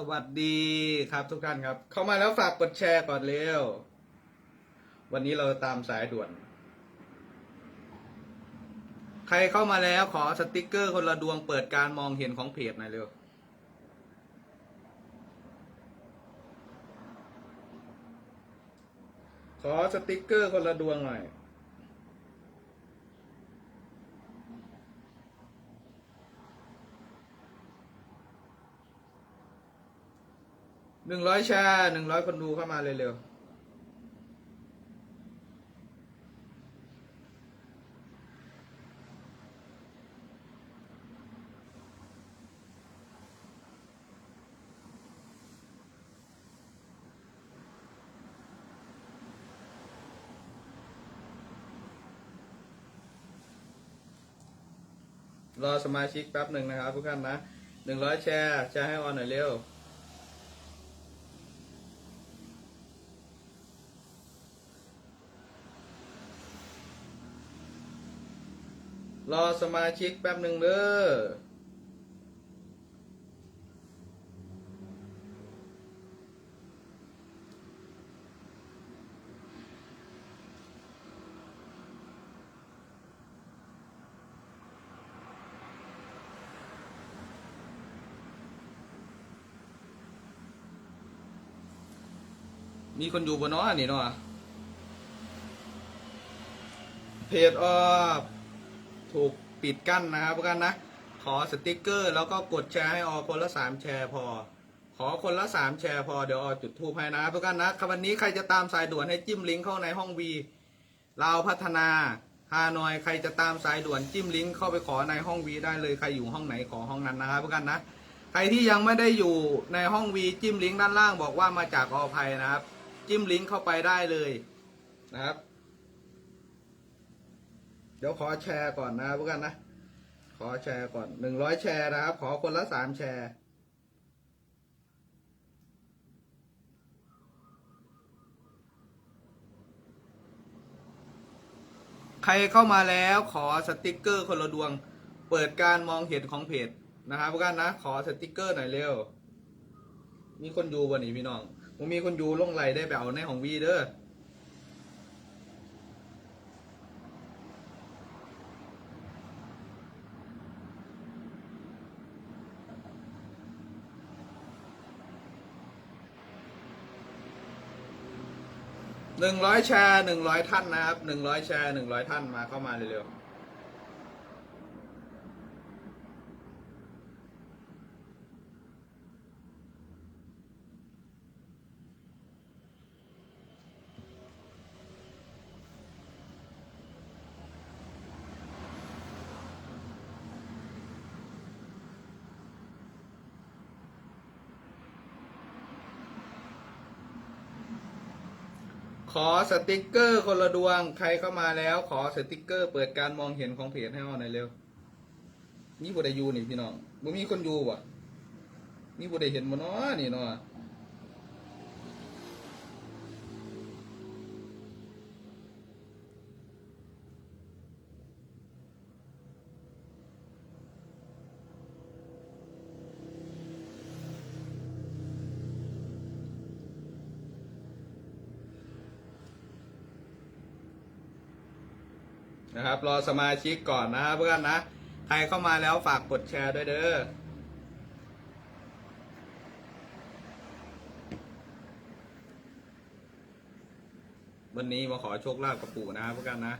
สวัสดีครับทุกท่านครับ เข้ามาแล้วฝากกดแชร์ก่อนเร็ว วันนี้เราตามสายด่วน ใครเข้ามาแล้วขอสติกเกอร์คนละดวงเปิดการมองเห็นของเพจหน่อยเร็วขอสติกเกอร์คนละดวงหน่อย หนึ่งร้อยแชร์หนึ่งร้อยคนดูเข้ามาเร็วรอสมาชิกแป๊บหนึ่งนะครับทุกท่านนะหนึ่งร้อยแชร์แชร์ให้ออนหน่อยเร็ว รอสมาชิกแป๊บหนึ่งเด้อมีคนอยู่บนน้อนี่เนาะเพจออฟ ถูกปิดกั้นนะครับพวกกันนะ ขอสติกเกอร์ แล้วก็กดแชร์ให้ออคนละสามแชร์พอ ขอคนละสามแชร์พอเดี๋ยวออจุดทูปให้นะครับทุกท่านนะครับวันนี้ใครจะตามสายด่วนให้จิ้มลิงก์เข้าในห้องวีเราพัฒนาฮานอยใครจะตามสายด่วนจิ้มลิงก์เข้าไปขอในห้องวีได้เลยใครอยู่ห้องไหนขอห้องนั้นนะครับทุกท่านนะใครที่ยังไม่ได้อยู่ในห้องวีจิ้มลิงก์ด้านล่างบอกว่ามาจากอภัยนะครับ จิ้มลิงก์เข้าไปได้เลยนะครับ เดี๋ยวขอแชร์ก่อนนะพวกกันนะ ขอแชร์ก่อนหนึ่งร้อยแชร์นะครับ ขอคนละสามแชร์ใครเข้ามาแล้วขอสติกเกอร์คนละดวง เปิดการมองเห็นของเพจนะครับพวกกันนะ ขอสติกเกอร์หน่อยเร็ว มีคนดูบ่นี่พี่น้องผมมีคนดูลงไหลได้แบบเอาในของวีเด้อ หนึ่งร้อยแชร์หนึ่งร้อยท่านนะครับหนึ่งร้อยแชร์หนึ่งร้อยท่านมาเข้ามาเร็วๆ ขอสติกเกอร์คนละดวงใครเข้ามาแล้ว ขอสติกเกอร์เปิดการมองเห็นของเพจให้เอาหน่อยเร็วนี่บุได้อยูนี่พี่น้องบุมีคนอยู่บ่นี่บุได้เห็นบ่เนาะนี่เนาะ นะครับ รอสมาชิกก่อนนะเพื่อนนะ ใครเข้ามาแล้วฝากกดแชร์ด้วยเด้อวันนี้มาขอโชคลาภกับปู่นะเพื่อนนะ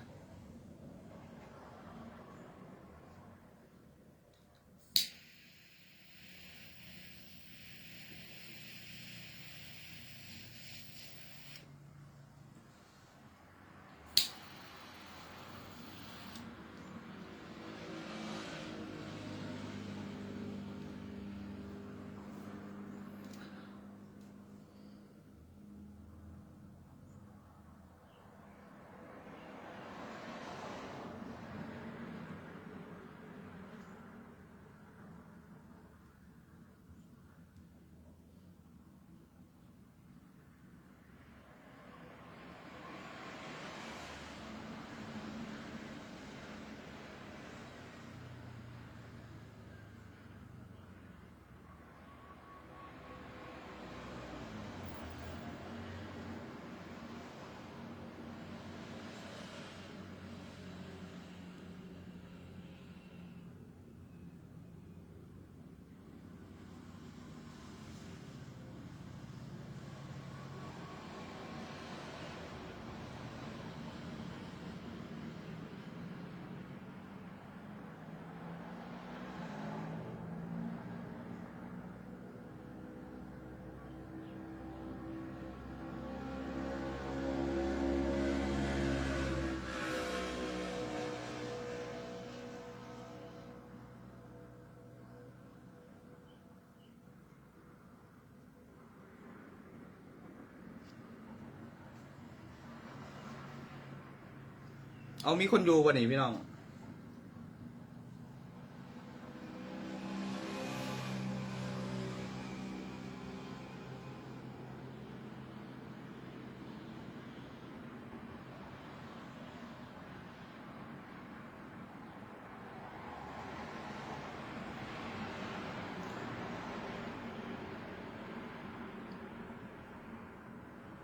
เอามีคนอยู่บ่นี่พี่น้อง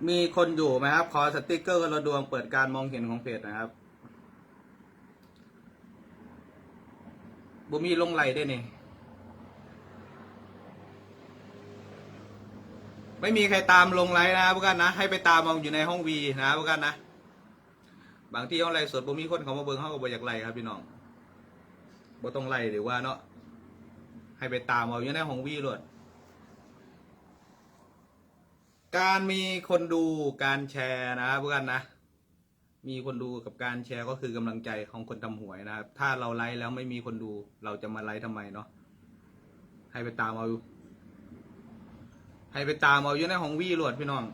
มีคนอยู่ไหมครับ ขอสติกเกอร์กระดวงเปิดการมองเห็นของเพจนะครับ บ่มีลงไหลได้นี่ไม่มีใครตามลงไลน์นะพวกกันนะ ให้ไปตามมองอยู่ในห้องวีนะพวกกันนะ บางที่ห้องไลน์สดบ่มีคนเขามาเบิ่งเขาก็บ่อยากไล่ครับพี่น้องบ่ต้องไล่หรือว่าเนาะให้ไปตามเอาอยู่ในห้องวีเลยการมีคนดูการแชร์นะครับเพื่อนนะ มีคนดูกับการแชร์ก็คือกำลังใจของคนทำหวยนะครับ ถ้าเราไลฟ์แล้วไม่มีคนดูเราจะมาไลฟ์ทำไมเนาะให้ไปตามเอาให้ไปตามเอาอยู่ในห้องวีหลดพี่น้อง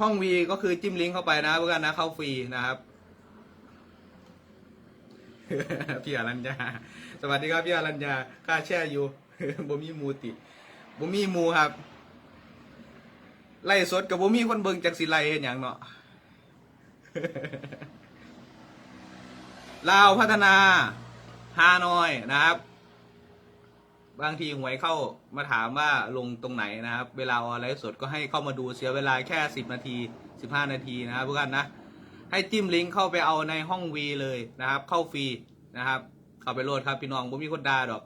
ห้องวีก็คือจิ้มลิงก์เข้าไปนะเพื่อนนะเข้าฟรีนะครับพี่อรัญญาสวัสดีครับพี่อรัญญาค่าแช่อยู่บ่มีมูติบ่มีมูครับ ไล่สดกับบ่มีคนเบิ่งจักสิไล่เฮ็ดหยังเนาะ ลาวพัฒนาฮานอยนะครับ บางทีหวยเข้ามาถามว่าลงตรงไหนนะครับ เวลาออนไลฟ์สดก็ให้เข้ามาดูเสียเวลาแค่สิบนาทีสิบห้านาทีนะครับทุกท่านนะ ให้จิ้มลิงก์เข้าไปเอาในห้องวีเลยนะครับ เข้าฟรีนะครับ เข้าไปโหลดครับพี่น้องบ่มีคนด่าดอก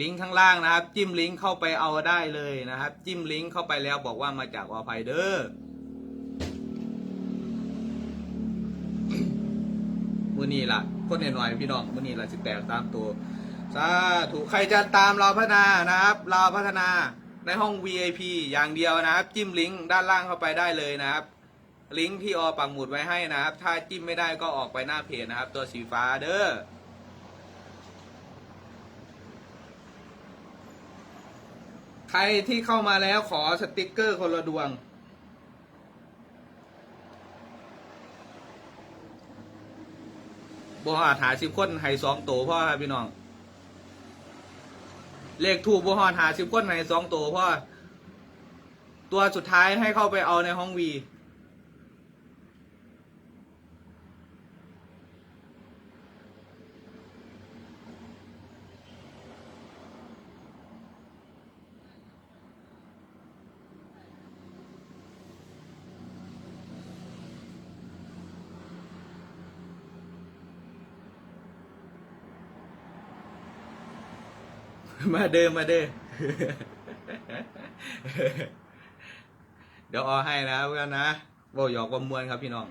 ลิงก์ข้างล่างนะครับ จิ้มลิงก์เข้าไปเอาได้เลยนะครับ จิ้มลิงก์เข้าไปแล้วบอกว่ามาจากอภัยเดอ มือนี้ล่ะคนหน่อยๆพี่น้องมือนี้ล่ะสิแตกตามตัวสาถูกใครจะตามเราพัฒนานะครับ เราพัฒนาในห้อง VIP อย่างเดียวนะครับ จิ้มลิงก์ด้านล่างเข้าไปได้เลยนะครับ ลิงก์ที่ออปักหมุดไว้ให้นะครับ ถ้าจิ้มไม่ได้ก็ออกไปหน้าเพจนะครับ ตัวสีฟ้าเด้อใครที่เข้ามาแล้วขอสติกเกอร์คนละดวง บ่หาหาสิบคนให้สองตัวพ่อครับพี่น้อง เลขถูกบ่หอดหาสิบคนให้สองตัวพ่อตัวสุดท้ายให้เข้าไปเอาในห้องวี มาเดิมมาเด้อเดี๋ยวเอให้นะเพื่อนนะบอกหยอกประมวลครับพี่น้อง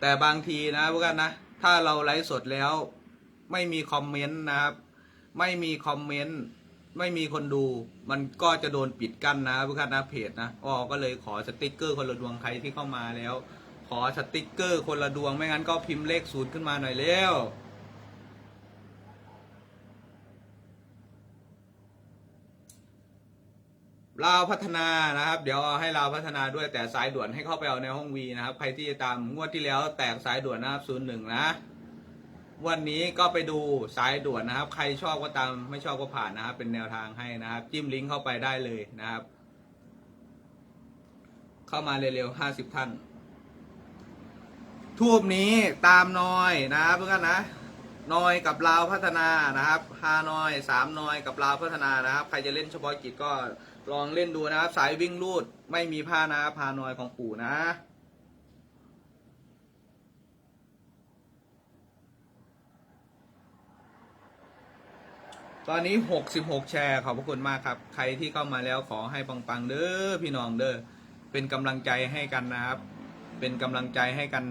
แต่บางทีนะเพื่อนนะ ถ้าเราไลฟ์สดแล้ว ไม่มีคอมเมนต์นะครับ ไม่มีคอมเมนต์ไม่มีคนดู มันก็จะโดนปิดกั้นนะเพื่อนนะเพจนะอ๋อก็เลยขอสติกเกอร์คนละดวงใครที่เข้ามาแล้ว ขอสติกเกอร์คนละดวงไม่งั้นก็พิมพ์เลขศูนย์ขึ้นมาหน่อยเร็ว ลาวพัฒนานะครับ เดี๋ยวเอาให้ลาวพัฒนาด้วยแต่สายด่วนให้เข้าไปเอาในห้องวีนะครับ ใครที่จะตามงวดที่แล้วแตกสายด่วนนะครับศูนย์หนึ่งนะ วันนี้ก็ไปดูสายด่วนนะครับ ใครชอบก็ตามไม่ชอบก็ผ่านนะครับ เป็นแนวทางให้นะครับ จิ้มลิงก์เข้าไปได้เลยนะครับ เข้ามาเร็วๆห้าสิบท่าน ทูบนี้ตามนอยนะครับเพื่อนนะนอยกับลาวพัฒนานะครับฮานอยสามนอยกับลาวพัฒนานะครับ ใครจะเล่นเฉพาะกิจก็ ลองเล่นดูนะครับ สายวิ่งลูดไม่มีผ้านะครับฮานอยของปู่นะ ตอนนี้หกสิบหกแชร์ขอบพระคุณมากครับ ใครที่เข้ามาแล้วขอให้ปังๆเด้อพี่น้องเด้อเป็นกำลังใจให้กันนะครับ เป็นกำลังใจให้กัน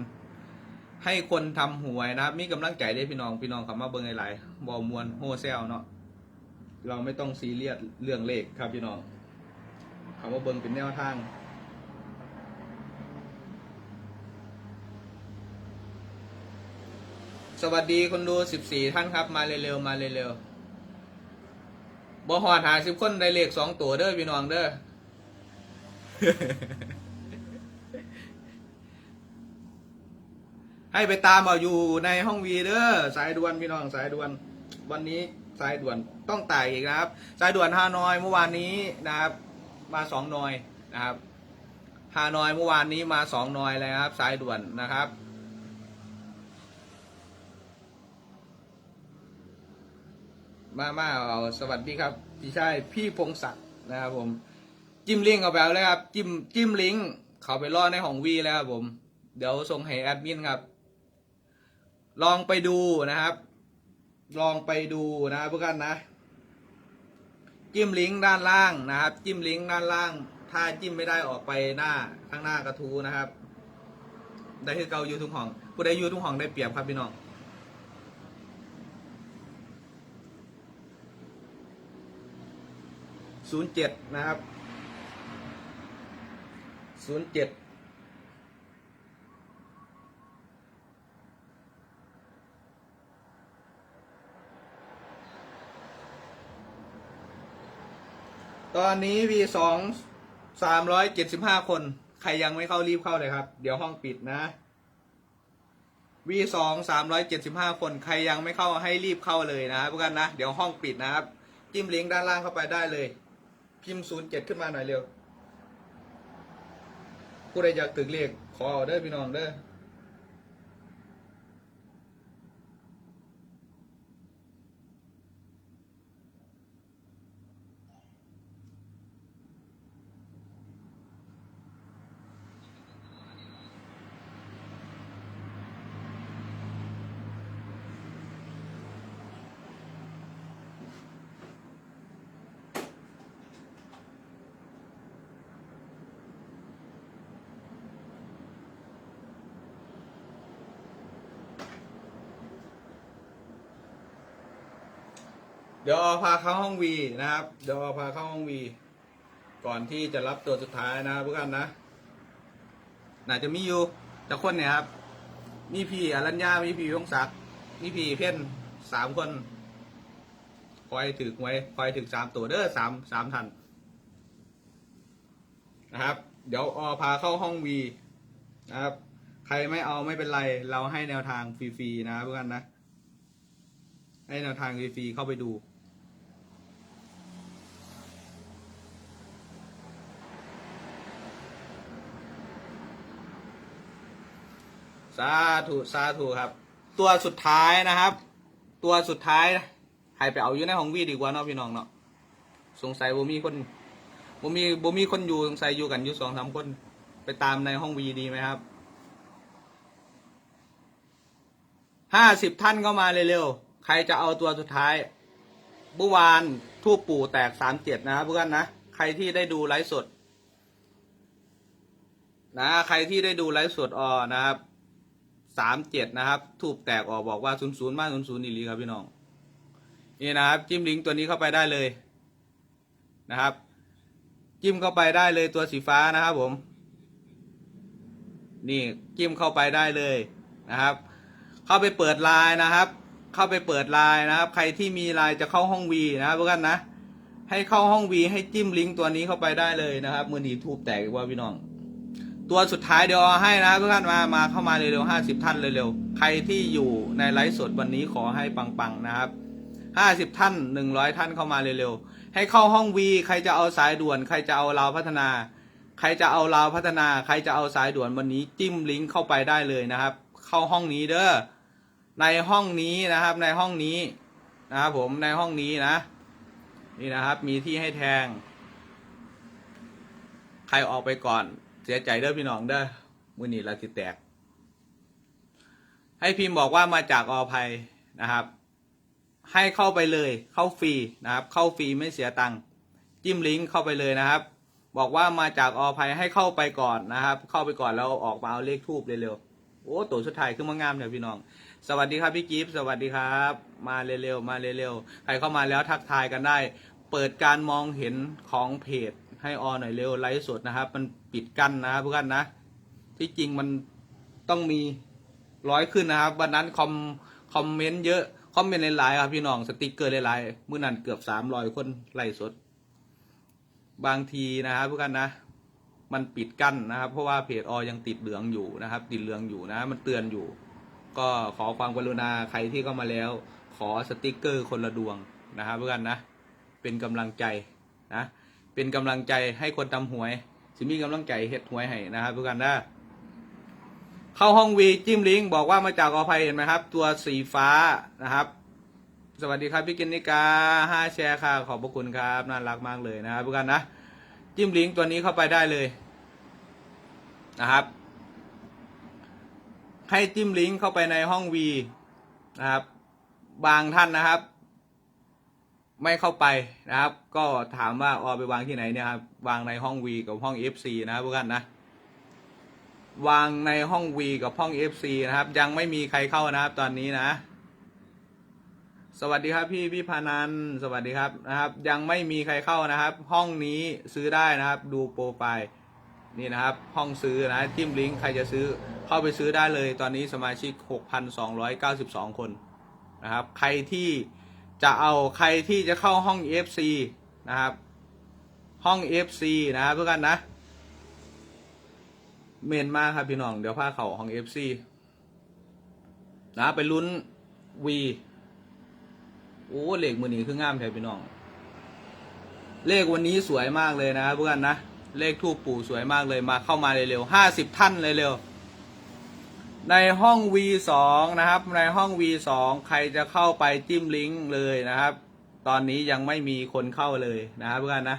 ให้คนทำหวยนะครับ มีกำลังใจได้พี่น้องพี่น้องเขามาเบิ่งหลายๆบอมวนโฮเซลเนาะเราไม่ต้องซีเรียสเรื่องเลขครับพี่น้อง เขามาเบิ่งเป็นแนวทางสวัสดีคนดูสิบสี่ท่านครับ มาเร็วๆมาเร็วๆบอหอดหาสิบคนได้เลขสองตัวเด้อพี่น้องเด้อให้ไปตามเอาอยู่ในห้องวีเด้อสายด่วนพี่น้องสายด่วน วันนี้สายด่วนต้องไต่อีกนะครับ สายด่วนฮานอยเมื่อวานนี้นะครับ มาสองหนอยนะครับฮานอยเมื่อวานนี้มาสองหนอยเลยครับ สายด่วนนะครับ มามาเอาสวัสดีครับ พี่ชายพี่พงศักดิ์นะครับผม จิ้มลิงก์เอาไปเอาเลยครับ จิ้มจิ้มลิงก์เขาไปรอในห้องวีแล้วครับผม เดี๋ยวส่งให้แอดมินครับ ลองไปดูนะครับ ลองไปดูนะครับเพื่อนนะ จิ้มลิงก์ด้านล่างนะครับ จิ้มลิงก์ด้านล่าง ถ้าจิ้มไม่ได้ออกไปหน้าข้างหน้ากระทูนะครับ ได้คือเกาอยู่ทุกห้องผู้ใดอยู่ทุกห้องได้เปรียบครับพี่น้องศูนย์เจ็ดนะครับศูนย์เจ็ด ตอนนี้ V สองสามร้อยเจ็ดสิบห้าคน ใครยังไม่เข้ารีบเข้าเลยครับ เดี๋ยวห้องปิดนะ V สองสามร้อยเจ็ดสิบห้าคน ใครยังไม่เข้าให้รีบเข้าเลยนะพวกกันนะ เดี๋ยวห้องปิดนะครับ จิ้มลิงก์ด้านล่างเข้าไปได้เลย พิมพ์ศูนย์เจ็ดขึ้นมาหน่อยเร็วผู้ใดอยากตึกเลขขอเอเด้อพี่น้องเด้อ เดี๋ยวเอพาเข้าห้องวีนะครับ เดี๋ยวเอพาเข้าห้องวี ก่อนที่จะรับตัวสุดท้ายนะพวกกันนะน่าจะมีอยู่แต่คนเนี่ยครับ มีพี่อรัญญา มีพี่ยงศักดิ์มีพี่เพ่นสามคน คอยถือไว้ คอยถือสามตัวเด้อสามสามทันนะครับ เดี๋ยวอพาเข้าห้องวีนะครับ ใครไม่เอาไม่เป็นไร เราให้แนวทางฟรีๆนะครับเพื่อนนะให้แนวทางฟรีๆเข้าไปดูาธุสาธุครับ ตัวสุดท้ายนะครับ ตัวสุดท้ายให้ไปเอาอยู่ในห้องวีดีกว่าเนาะพี่น้องเนาะสงสัยบ่มีคนบ่มีบ่มีคนอยู่สงสัยอยู่กันอยู่สองสามคน ไปตามในห้องวีดีไหมครับห้าสิบท่านเข้ามาเร็วๆ ใครจะเอาตัวสุดท้ายเมื่อวานทูปปู่แตกสามเจ็ดนะครับเพื่อนนะ ใครที่ได้ดูไลฟ์สด นะ ใครที่ได้ดูไลฟ์สดออนะครับ สามเจ็ดนะครับ ทูบแตกออกบอกว่าศูนย์ศูนย์มาศูนย์ศูนย์อีลีครับพี่น้อง นี่นะครับ จิ้มลิงก์ตัวนี้เข้าไปได้เลยนะครับ จิ้มเข้าไปได้เลยตัวสีฟ้านะครับผม นี่จิ้มเข้าไปได้เลยนะครับ เข้าไปเปิดไลน์นะครับ เข้าไปเปิดไลน์นะครับ ใครที่มีไลน์จะเข้าห้องวีนะครับทุกท่านนะ ให้เข้าห้องวีให้จิ้มลิงก์ตัวนี้เข้าไปได้เลยนะครับ มือหนีทูบแตกว่าพี่น้อง ตัวสุดท้ายเดี๋ยวเอาให้นะทุกท่านมามาเข้ามาเร็วๆห้าสิบท่านเร็วๆใครที่อยู่ในไลฟ์สดวันนี้ขอให้ปังๆนะครับห้าสิบท่านหนึ่งร้อยท่านเข้ามาเร็วๆให้เข้าห้องวีใครจะเอาสายด่วน ใครจะเอาลาพัฒนา ใครจะเอาลาพัฒนา ใครจะเอาสายด่วนวันนี้จิ้มลิงก์เข้าไปได้เลยนะครับ เข้าห้องนี้เด้อในห้องนี้นะครับในห้องนี้นะครับผมในห้องนี้นะ นี่นะครับมีที่ให้แทง ใครออกไปก่อน เสียใจเด้อพี่น้องเด้อมือนี้เราสิแตก ให้พิมพ์บอกว่ามาจากอภัยนะครับ ให้เข้าไปเลยเข้าฟรีนะครับ เข้าฟรีไม่เสียตังค์จิ้มลิงก์เข้าไปเลยนะครับ บอกว่ามาจากอภัยให้เข้าไปก่อนนะครับ เข้าไปก่อนแล้วออกมาเอาเลขทูบเร็วๆโอ้ตัวสุดท้ายขึ้นมางามเนี่ยพี่น้อง สวัสดีครับพี่กิฟต์สวัสดีครับ มาเร็วๆมาเร็วๆใครเข้ามาแล้วทักทายกันได้ เปิดการมองเห็นของเพจ ให้ออหน่อยเร็วไลฟ์สดนะครับ มันปิดกั้นนะครับเพื่อนนะ ที่จริงมันต้องมีร้อยขึ้นนะครับ วันนั้นคอมคอมเมนต์เยอะคอมเมนต์หลายๆครับพี่น้องสติกเกอร์หลายๆมื่อนั้นเกือบสามร้อยคนไลฟ์สด บางทีนะครับเพื่อนนะ มันปิดกั้นนะครับ เพราะว่าเพจออยังติดเหลืองอยู่นะครับ ติดเหลืองอยู่นะ มันเตือนอยู่ ก็ขอความกรุณาใครที่เข้ามาแล้ว ขอสติกเกอร์คนละดวงนะครับเพื่อนนะ เป็นกำลังใจนะ เป็นกำลังใจให้คนทำหวย สิมีกำลังใจเฮ็ดหวยให้นะครับเพื่อนนะเข้าห้องวีจิ้มลิงบอกว่ามาจากอภัยเห็นไหมครับ ตัวสีฟ้านะครับ สวัสดีครับพี่กินนิกาห้าแชร์ค่ะขอบพระคุณครับน่ารักมากเลยนะครับเพื่อนนะจิ้มลิงตัวนี้เข้าไปได้เลยนะครับ ให้จิ้มลิงก์เข้าไปในห้องวีนะครับ บางท่านนะครับ ไม่เข้าไปนะครับ ก็ถามว่าออไปวางที่ไหนเนี่ยครับวางในห้องวีกับห้อง FC นะครับพวกท่านนะ วางในห้องวีกับห้อง FC นะครับ ยังไม่มีใครเข้านะครับตอนนี้นะ สวัสดีครับพี่พี่พานันสวัสดีครับนะครับ ยังไม่มีใครเข้านะครับ ห้องนี้ซื้อได้นะครับ ดูโปรไฟล์นี่นะครับ ห้องซื้อนะจิ้มลิงก์ใครจะซื้อเข้าไปซื้อได้เลย ตอนนี้สมาชิก 6,292 คนนะครับ ใครที่ จะเอาใครที่จะเข้าห้อง FC นะครับ ห้อง FC นะครับทุกท่านนะ เมนมากครับพี่น้อง เดี๋ยวพาเขาห้อง FC นะไปลุ้น V โอ้เลขมือนี้คืองามแท้พี่น้อง เลขวันนี้สวยมากเลยนะครับเพื่อนนะ เลขทูปปู่สวยมากเลยมาเข้ามาเร็วๆห้าสิบท่านเลยเร็ว ในห้อง V2 นะครับ ในห้อง V2 ใครจะเข้าไปจิ้มลิงก์เลยนะครับ ตอนนี้ยังไม่มีคนเข้าเลยนะครับเพื่อนนะ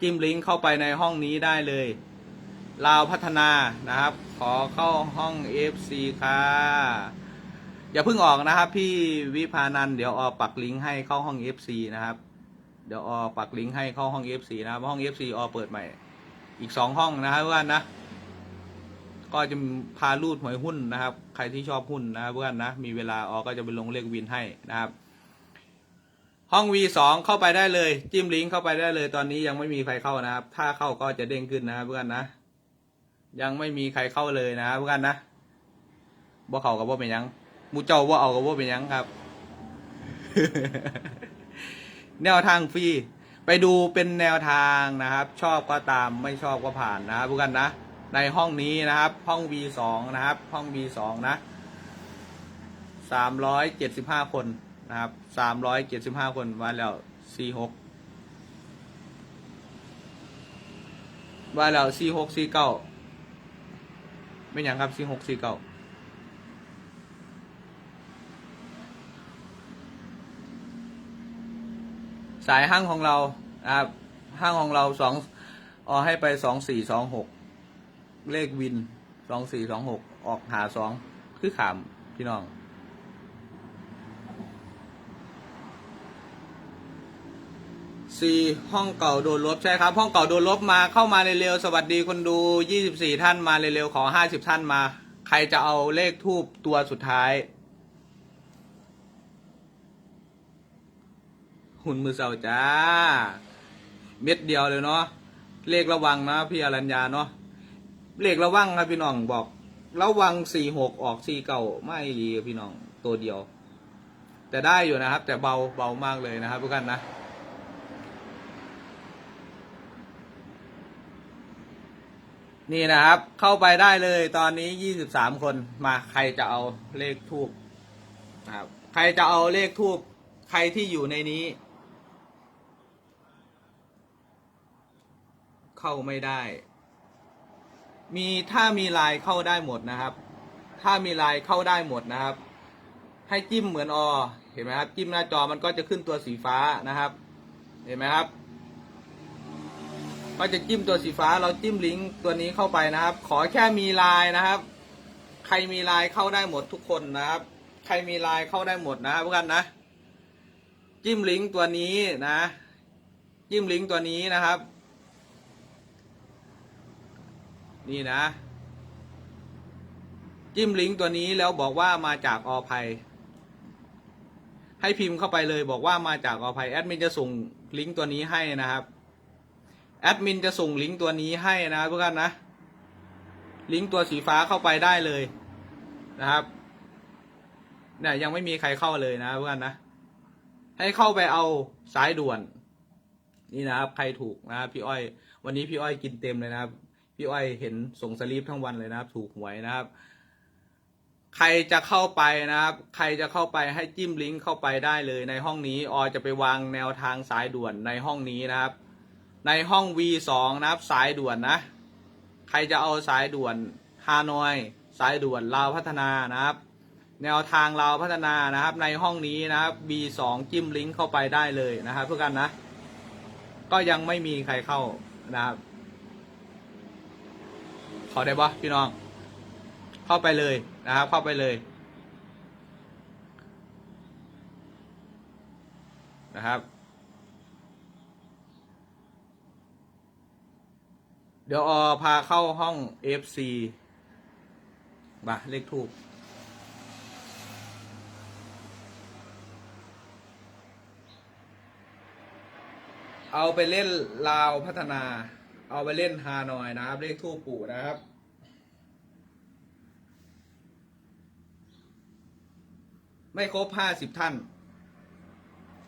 จิ้มลิงก์เข้าไปในห้องนี้ได้เลยลาวพัฒนานะครับ ขอเข้าห้อง FC ค่ะอย่าเพิ่งออกนะครับ พี่วิพานันท์เดี๋ยวออปักลิงก์ให้เข้าห้อง FC นะครับ เดี๋ยวออปักลิงก์ให้เข้าห้อง FC นะครับห้อง FC ออเปิดใหม่ อีกสองห้องนะครับเพื่อนนะ ก็จะพาลูดหวยหุ้นนะครับ ใครที่ชอบหุ้นนะครับเพื่อนนะ มีเวลาออก็จะไปลงเลขวินให้นะครับ ห้อง V2 เข้าไปได้เลย จิ้มลิงก์เข้าไปได้เลย ตอนนี้ยังไม่มีใครเข้านะครับ ถ้าเข้าก็จะเด้งขึ้นนะครับเพื่อนนะ ยังไม่มีใครเข้าเลยนะครับเพื่อนนะบ่เข้ากับบ่เป็นยังมูเจ้าว่าเอากับว่าเป็นยังครับ แนวทางฟรีไปดูเป็นแนวทางนะครับ ชอบก็ตามไม่ชอบก็ผ่านนะครับทุกท่านนะ ในห้องนี้นะครับ ห้อง V2 นะครับ ห้อง V2 นะสามร้อยเจ็ดสิบห้าคนนะครับสามร้อยเจ็ดสิบห้าคนมาแล้วสี่หกมาแล้วสี่หกสี่เก้าไม่อย่างครับสี่หกสี่เก้าสายห้างของเราครับห้างของเราสองออให้ไปสองสี่สองหก เลขวินสองสี่สองหกออกหาสองคือขามพี่น้อง สี่ห้องเก่าโดนลบใช่ครับ ห้องเก่าโดนลบมาเข้ามาเร็วๆสวัสดีคนดูยี่สิบสี่ท่านมาเร็วๆขอห้าสิบท่านมา ใครจะเอาเลขทูบตัวสุดท้าย หุ่นมือเสาจ้า เม็ดเดียวเลยเนาะเลขระวังนะพี่อรัญญาเนาะ เลขระวังครับพี่น้องบอก ระวังสี่หกออกสี่เก่าไม่ดีพี่น้องตัวเดียว แต่ได้อยู่นะครับ แต่เบาเบามากเลยนะครับทุกท่านนะนี่นะครับเข้าไปได้เลยตอนนี้ยี่สิบสามคนมาใครจะเอาเลขทูบนะครับใครจะเอาเลขทูบใครที่อยู่ในนี้ เข้าไม่ได้ มีถ้ามีลน์เข้าได้หมดนะครับ ถ้ามีลน์เข้าได้หมดนะครับ ให้จิ้มเหมือนอเห็นไหมครับ จิ้มหน้าจอมันก็จะขึ้นตัวสีฟ้านะครับ เห็นไหมครับ ก็จะจิ้มตัวสีฟ้าเราจิ้มลิงก์ตัวนี้เข้าไปนะครับ ขอแค่มีลน์นะครับ ใครมีลน์เข้าได้หมดทุกคนนะครับ ใครมีลน์เข้าได้หมดนะครับพวกกันนะ จิ้มลิงก์ตัวนี้นะ จิ้มลิงก์ตัวนี้นะครับ นี่นะ จิ้มลิงก์ตัวนี้แล้วบอกว่ามาจากอภัย ให้พิมพ์เข้าไปเลยบอกว่ามาจากอภัยแอดมินจะส่งลิงก์ตัวนี้ให้นะครับแอดมินจะส่งลิงก์ตัวนี้ให้นะทุกท่านนะลิงก์ตัวสีฟ้าเข้าไปได้เลยนะครับเนี่ยยังไม่มีใครเข้าเลยนะทุกท่านนะ ให้เข้าไปเอาสายด่วน นี่นะครับ ใครถูกนะครับพี่อ้อย วันนี้พี่อ้อยกินเต็มเลยนะครับ พี่อ้อยเห็นส่งสลีปทั้งวันเลยนะครับ ถูกหวยนะครับ ใครจะเข้าไปนะครับ ใครจะเข้าไปให้จิ้มลิงก์เข้าไปได้เลยในห้องนี้ออจะไปวางแนวทางสายด่วนในห้องนี้นะครับ ในห้อง V2 นะครับ สายด่วนนะ ใครจะเอาสายด่วนฮานอย สายด่วนลาวพัฒนานะครับ แนวทางลาวพัฒนานะครับ ในห้องนี้นะครับ B2 จิ้มลิงก์เข้าไปได้เลยนะครับเพื่อกันนะ ก็ยังไม่มีใครเข้านะครับ ขอได้ปะพี่น้อง เข้าไปเลยนะครับ เข้าไปเลยนะครับ เดี๋ยวออพาเข้าห้อง FC มาเลขทูกเอาไปเล่นลาวพัฒนา เอาไปเล่นฮานอยนะครับ เลขทูปปู่นะครับ ไม่ครบห้าสิบท่าน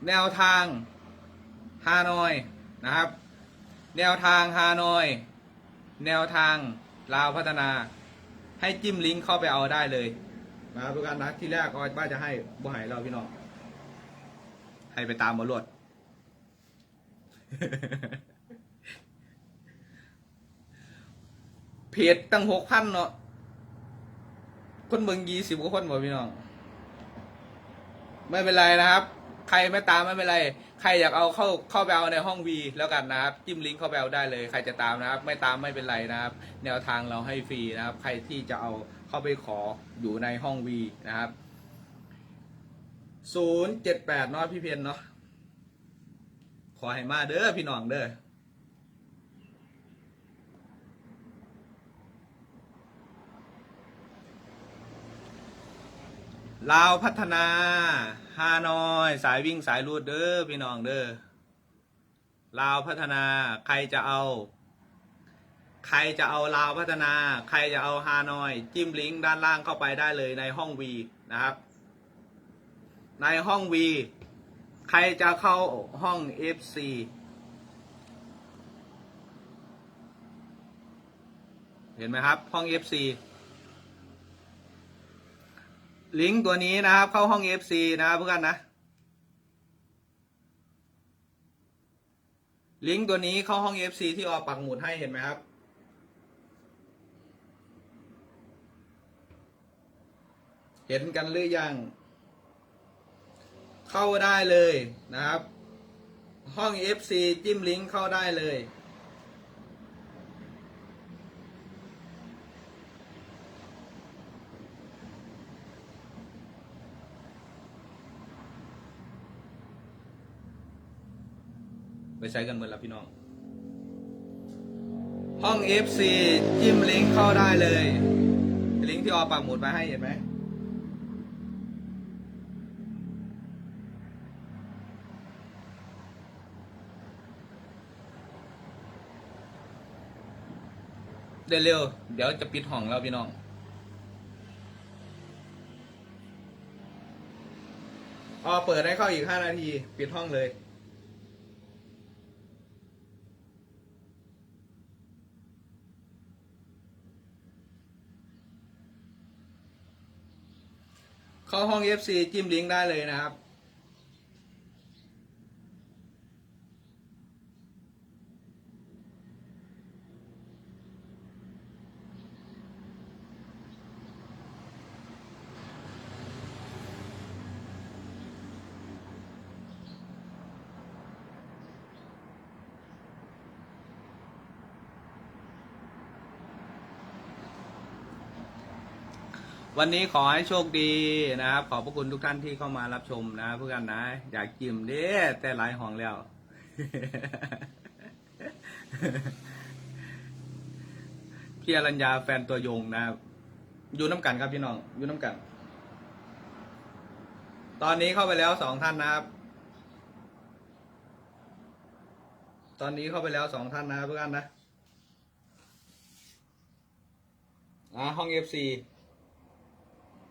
แนวทางฮานอยนะครับ แนวทางฮานอย แนวทางลาวพัฒนา ให้จิ้มลิงก์เข้าไปเอาได้เลยนะครับทุกท่านนะที่แรกก็ว่าจะให้บ่หายเราพี่น้องให้ไปตามมาลวด เพ จตั้งหกพันเนาะคนเมืองยี่สิบกว่าคนบ่พี่น้อง ไม่เป็นไรนะครับ ใครไม่ตามไม่เป็นไร ใครอยากเอาเข้าเข้าไปเอาในห้องวีแล้วกันนะครับ จิ้มลิงก์เข้าไปเอาได้เลย ใครจะตามนะครับ ไม่ตามไม่เป็นไรนะครับ แนวทางเราให้ฟรีนะครับ ใครที่จะเอาเข้าไปขออยู่ในห้องวีนะครับศูนย์เจ็ดแปดเนาะพี่เพียนเนาะขอให้มาเด้อพี่น้องเด้อ ลาวพัฒนาฮานอย สายวิ่งสายรูดเด้อพี่น้องเด้อลาวพัฒนาใครจะเอา ใครจะเอาลาวพัฒนา ใครจะเอาฮานอย จิ้มลิงก์ด้านล่างเข้าไปได้เลยในห้องวีนะครับ ในห้องวีใครจะเข้าห้อง FC เห็นไหมครับ ห้อง FC ลิงก์ตัวนี้นะครับ เข้าห้อง FC นะครับเพื่อนนะ ลิงก์ตัวนี้เข้าห้อง FC ที่ออปักหมุดให้เห็นไหมครับ เห็นกันหรือยัง เข้าได้เลยนะครับ ห้อง FC จิ้มลิงก์เข้าได้เลย ไปใช้กันเหมือนแล้วพี่น้อง ห้อง FC จิ้มลิงก์เข้าได้เลย ลิงก์ที่ออปักหมุดมาให้เห็นไหมเร็วเดี๋ยวจะปิดห้องแล้วพี่น้อง พอเปิดให้เข้าอีก 5 นาที ปิดห้องเลย เข้าห้อง FC จิ้มลิงก์ได้เลยนะครับ วันนี้ขอให้โชคดีนะครับ ขอบพระคุณทุกท่านที่เข้ามารับชมนะเพื่อนนะ อยากจิ้มเด้แต่หลายห้องแล้ว พี่อรัญญาแฟนตัวยงนะครับอยู่น้ำกันครับพี่น้องอยู่น้ำกัน ตอนนี้เข้าไปแล้วสองท่านนะครับ ตอนนี้เข้าไปแล้วสองท่านนะเพื่อนนะอ่าห้องเอฟซี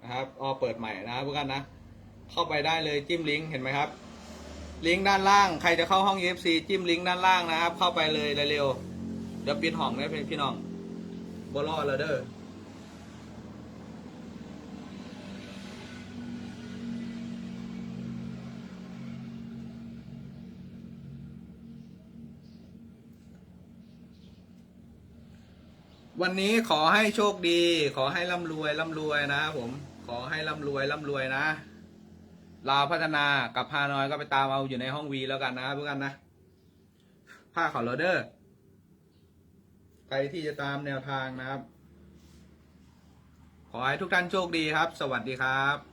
นะครับออเปิดใหม่นะครับพวกกันนะ เข้าไปได้เลยจิ้มลิงก์เห็นไหมครับ ลิงก์ด้านล่างใครจะเข้าห้อง UFC จิ้มลิงก์ด้านล่างนะครับ เข้าไปเลยเร็วๆเดี๋ยวปิดห้องได้เพื่อนพี่น้องบอลล์เลเดอร์วันนี้ขอให้โชคดี ขอให้ร่ำรวยร่ำรวยนะครับผม ขอให้ร่ำรวยร่ำรวยนะ ลาวพัฒนากับพานอยก็ไปตามเอาอยู่ในห้องวีแล้วกันนะครับเพื่อนนะผ้าขอโรเดอร์ใครที่จะตามแนวทางนะครับ ขอให้ทุกท่านโชคดีครับ สวัสดีครับ